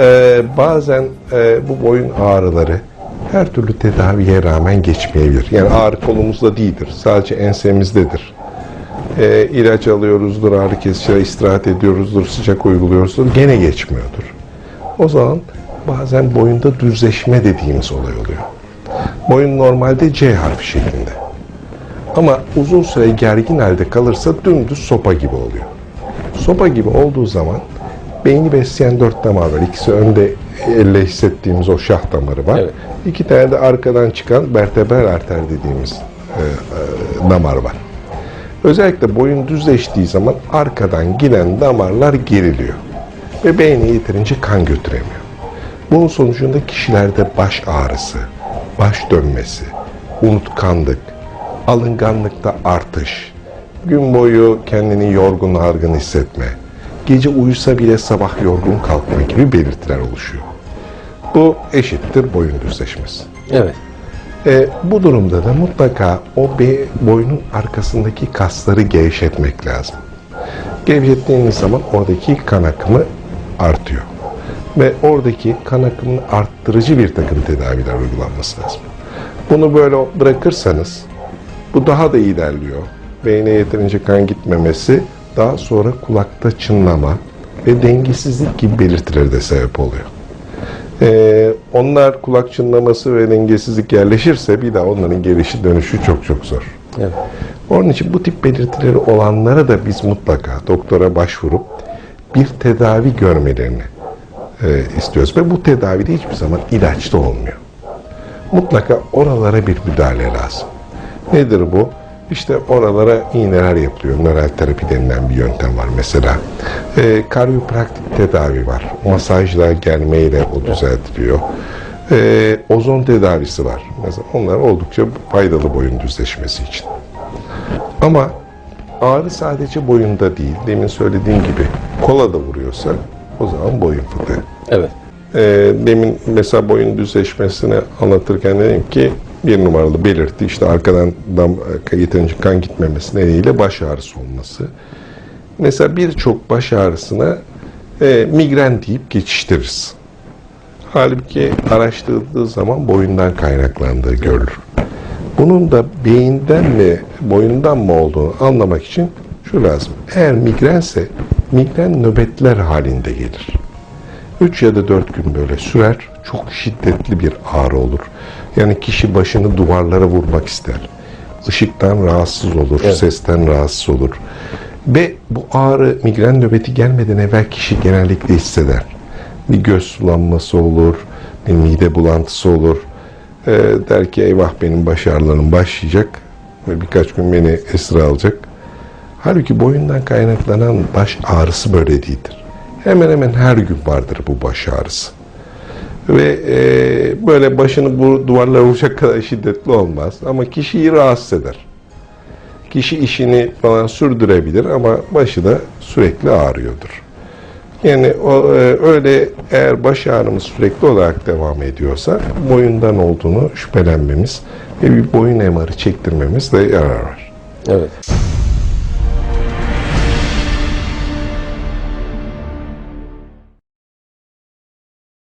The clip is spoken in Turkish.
e, bazen e, bu boyun ağrıları her türlü tedaviye rağmen geçmeyebilir. Yani ağrı kolumuzda değildir. Sadece ensemizdedir. E, ilaç alıyoruzdur, ağrı kesici istirahat ediyoruzdur, sıcak uyguluyoruzdur. Gene geçmiyordur. O zaman bazen boyunda düzleşme dediğimiz olay oluyor. Boyun normalde C harfi şeklinde. Ama uzun süre gergin halde kalırsa dümdüz sopa gibi oluyor. Sopa gibi olduğu zaman beyni besleyen dört damar var. İkisi önde elle hissettiğimiz o şah damarı var. Evet. İki tane de arkadan çıkan vertebral arter dediğimiz e, e, damar var. Özellikle boyun düzleştiği zaman arkadan giden damarlar geriliyor. Ve beyne yeterince kan götüremiyor. Bunun sonucunda kişilerde baş ağrısı, baş dönmesi, unutkanlık, alınganlıkta artış, gün boyu kendini yorgun argın hissetme, gece uyusa bile sabah yorgun kalkma gibi belirtiler oluşuyor. Bu eşittir boyun düzleşmesi. Evet. E, bu durumda da mutlaka o be, boynun arkasındaki kasları gevşetmek lazım. Gevşettiğiniz zaman oradaki kan akımı artıyor. Ve oradaki kan akımını arttırıcı bir takım tedaviler uygulanması lazım. Bunu böyle bırakırsanız bu daha da ilerliyor. Beyne yeterince kan gitmemesi daha sonra kulakta çınlama ve dengesizlik gibi belirtileri de sebep oluyor. Ee, onlar kulak çınlaması ve dengesizlik yerleşirse bir daha onların gelişi dönüşü çok çok zor. Evet. Onun için bu tip belirtileri olanlara da biz mutlaka doktora başvurup bir tedavi görmelerini e, istiyoruz. Ve bu tedavi de hiçbir zaman ilaçta olmuyor. Mutlaka oralara bir müdahale lazım. Nedir bu? İşte oralara iğneler yapılıyor. Nöral terapi denilen bir yöntem var mesela. E, karyopraktik tedavi var. Masajla, gelmeyle o düzeltiliyor. E, ozon tedavisi var. Mesela onlar oldukça faydalı boyun düzleşmesi için. Ama ağrı sadece boyunda değil. Demin söylediğim gibi kola da vuruyorsa o zaman boyun fıtığı. Evet. Ee, demin mesela boyun düzleşmesini anlatırken dedim ki bir numaralı belirti işte arkadan dam, yeterince kan gitmemesi nedeniyle baş ağrısı olması. Mesela birçok baş ağrısına e, migren deyip geçiştiririz. Halbuki araştırıldığı zaman boyundan kaynaklandığı görülür. Bunun da beyinden mi, boyundan mı olduğunu anlamak için şu lazım. Eğer migrense migren nöbetler halinde gelir. 3 ya da 4 gün böyle sürer. Çok şiddetli bir ağrı olur. Yani kişi başını duvarlara vurmak ister. Işıktan rahatsız olur, Evet. sesten rahatsız olur. Ve bu ağrı migren nöbeti gelmeden evvel kişi genellikle hisseder. Bir göz sulanması olur, bir mide bulantısı olur. Ee, der ki eyvah benim baş ağrılarım başlayacak ve birkaç gün beni esir alacak. Halbuki boyundan kaynaklanan baş ağrısı böyle değildir. Hemen hemen her gün vardır bu baş ağrısı. Ve e, böyle başını bu duvarlara vuracak kadar şiddetli olmaz. Ama kişiyi rahatsız eder. Kişi işini falan sürdürebilir ama başı da sürekli ağrıyordur. Yani o, e, öyle eğer baş ağrımız sürekli olarak devam ediyorsa boyundan olduğunu şüphelenmemiz ve bir boyun MR'ı çektirmemiz de yarar var. Evet.